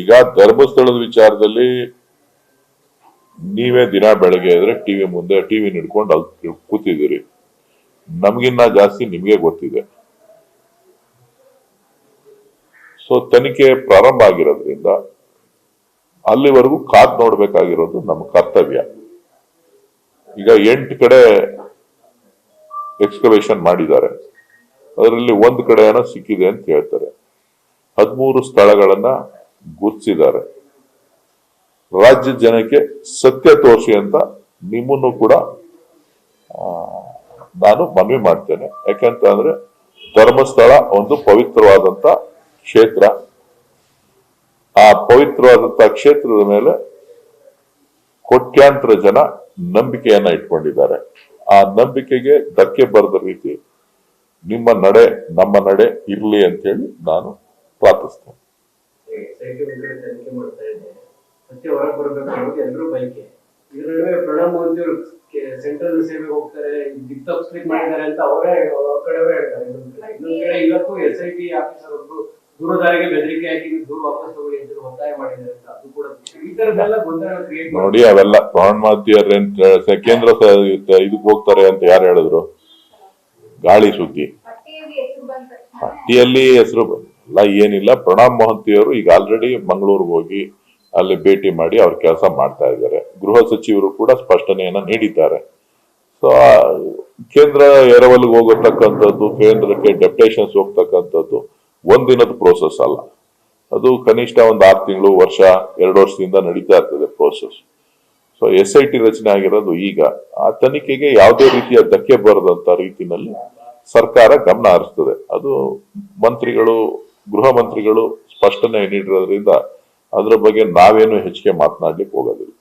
ಈಗ ಧರ್ಮಸ್ಥಳದ ವಿಚಾರದಲ್ಲಿ ನೀವೇ ದಿನ ಬೆಳಗ್ಗೆ ಇದ್ರೆ ಟಿವಿ ಮುಂದೆ ಟಿವಿ ನಿಡ್ಕೊಂಡು ಅಲ್ಲಿ ಕೂತಿದ್ದೀರಿ. ನಮಗಿನ್ನ ಜಾಸ್ತಿ ನಿಮಗೆ ಗೊತ್ತಿದೆ. ಸೊ ತನಿಖೆ ಪ್ರಾರಂಭ ಆಗಿರೋದ್ರಿಂದ ಅಲ್ಲಿವರೆಗೂ ಕಾದ್ ನೋಡ್ಬೇಕಾಗಿರೋದು ನಮ್ಮ ಕರ್ತವ್ಯ. ಈಗ ಎಂಟು ಕಡೆ ಎಕ್ಸ್ಕವೇಷನ್ ಮಾಡಿದ್ದಾರೆ. ಅದರಲ್ಲಿ ಒಂದು ಕಡೆ ಏನೋ ಸಿಕ್ಕಿದೆ ಅಂತ ಹೇಳ್ತಾರೆ. ಹದಿಮೂರು ಸ್ಥಳಗಳನ್ನ ಗುರುತಿಸಿದ್ದಾರೆ ರಾಜ್ಯ ಜನಕ್ಕೆ ಸತ್ಯ ತೋರಿಸಿ ಅಂತ ನಿಮ್ಮನ್ನು ಕೂಡ ನಾನು ಮನವಿ ಮಾಡ್ತೇನೆ. ಯಾಕೆಂತ ಅಂದ್ರೆ ಧರ್ಮಸ್ಥಳ ಒಂದು ಪವಿತ್ರವಾದಂತ ಕ್ಷೇತ್ರ. ಆ ಪವಿತ್ರವಾದಂತ ಕ್ಷೇತ್ರದ ಮೇಲೆ ಕೋಟ್ಯಾಂತರ ಜನ ನಂಬಿಕೆಯನ್ನ ಇಟ್ಕೊಂಡಿದ್ದಾರೆ. ಆ ನಂಬಿಕೆಗೆ ಧಕ್ಕೆ ಬರದ ರೀತಿ ನಿಮ್ಮ ನಡೆ, ನಮ್ಮ ನಡೆ ಇರಲಿ ಅಂತ ಹೇಳಿ ನಾನು ಪ್ರಾರ್ಥಿಸ್ತೇನೆ. ಸೈಟ್ ತನಿಖೆ ಮಾಡ್ತಾ ಇದ್ದೆ. ಸತ್ಯ ಹೊರಗೆ ಬರ್ಬೇಕು ಅನ್ನೋದು ಎಲ್ಲರೂ ಬಯಕೆ ಇದ್ರ ನಡುವೆ ಪ್ರಣಬ್ ಮೋದಿ ಅವರು ಸೆಂಟ್ರಲ್ ಸೇವೆಗೆ ಹೋಗ್ತಾರೆ ದಿಕ್ ತಪ್ಪಿಸ್ಲಿಕ್ಕೆ ಮಾಡಿದ್ದಾರೆ ಅಂತ ಅವರೇ ಅವ್ರ ಕಡೆಯವರೇ ಹೇಳ್ತಾರೆ. ಇನ್ನೊಂದ್ ಕಡೆ ಇನ್ನೊಂದ್ ಕಡೆ ಇವತ್ತು ಎಸ್ ಐ ಟಿ ಆಫೀಸರ್ ಒಬ್ರು ದೂರದಾರಿಗೆ ಬೆದರಿಕೆ ಹಾಕಿ ದೂರ ವಾಪಸ್ ತಗೊಳ್ಳಿ ಅಂತ ಒತ್ತಾಯ ಮಾಡಿದ್ದಾರೆ ಅಂತ ಅದು ಕೂಡ ಈ ತರದ್ದೆಲ್ಲ ಗೊಂದಲ ಕ್ರಿಯೇಟ್ ನೋಡಿ ಅವೆಲ್ಲ ಪ್ರಧಾನಮಂತ್ರಿಯರ್ ಕೇಂದ್ರ ಸ- ಇದಕ್ಕೆ ಹೋಗ್ತಾರೆ ಅಂತ ಯಾರು ಹೇಳಿದ್ರು? ಗಾಳಿ ಸುದ್ದಿ. ಪಟ್ಟಿಯಲ್ಲಿ ಹೆಸರು ಬಂದಿಲ್ಲ ಏನಿಲ್ಲ. ಪ್ರಣಾಮ್ ಮೊಹಂತಿಯವರು ಈಗ ಆಲ್ರೆಡಿ ಮಂಗಳೂರಿಗೆ ಹೋಗಿ ಅಲ್ಲಿ ಭೇಟಿ ಮಾಡಿ ಅವ್ರ ಕೆಲಸ ಮಾಡ್ತಾ ಇದ್ದಾರೆ. ಗೃಹ ಸಚಿವರು ಕೂಡ ಸ್ಪಷ್ಟನೆಯನ್ನ ನೀಡಿದ್ದಾರೆ. ಸೊ ಕೇಂದ್ರ ಎರವಲ್ಗೆ ಹೋಗತಕ್ಕಂಥದ್ದು, ಕೇಂದ್ರಕ್ಕೆ ಡೆಪ್ಟೇಷನ್ಸ್ ಹೋಗ್ತಕ್ಕಂಥದ್ದು ಒಂದಿನದ ಪ್ರೋಸೆಸ್ ಅಲ್ಲ. ಅದು ಕನಿಷ್ಠ ಒಂದು ಆರು ತಿಂಗಳು, ವರ್ಷ, ಎರಡು ವರ್ಷದಿಂದ ನಡೀತಾ ಇರ್ತದೆ process so S I T ರಚನೆ ಆಗಿರೋದು ಈಗ. ಆ ತನಿಖೆಗೆ ಯಾವುದೇ ರೀತಿಯ ಧಕ್ಕೆ ಬರದಂತ ರೀತಿನಲ್ಲಿ ಸರ್ಕಾರ ಗಮನ ಹರಿಸ್ತದೆ. ಅದು ಮಂತ್ರಿಗಳು ಗೃಹ ಮಂತ್ರಿಗಳು ಸ್ಪಷ್ಟನೆ ನೀಡಿರೋದ್ರಿಂದ ಅದರ ಬಗ್ಗೆ ನಾವೇನು ಹೆಚ್ಚಿಗೆ ಮಾತನಾಡ್ಲಿಕ್ಕೆ ಹೋಗೋದಿಲ್ಲ.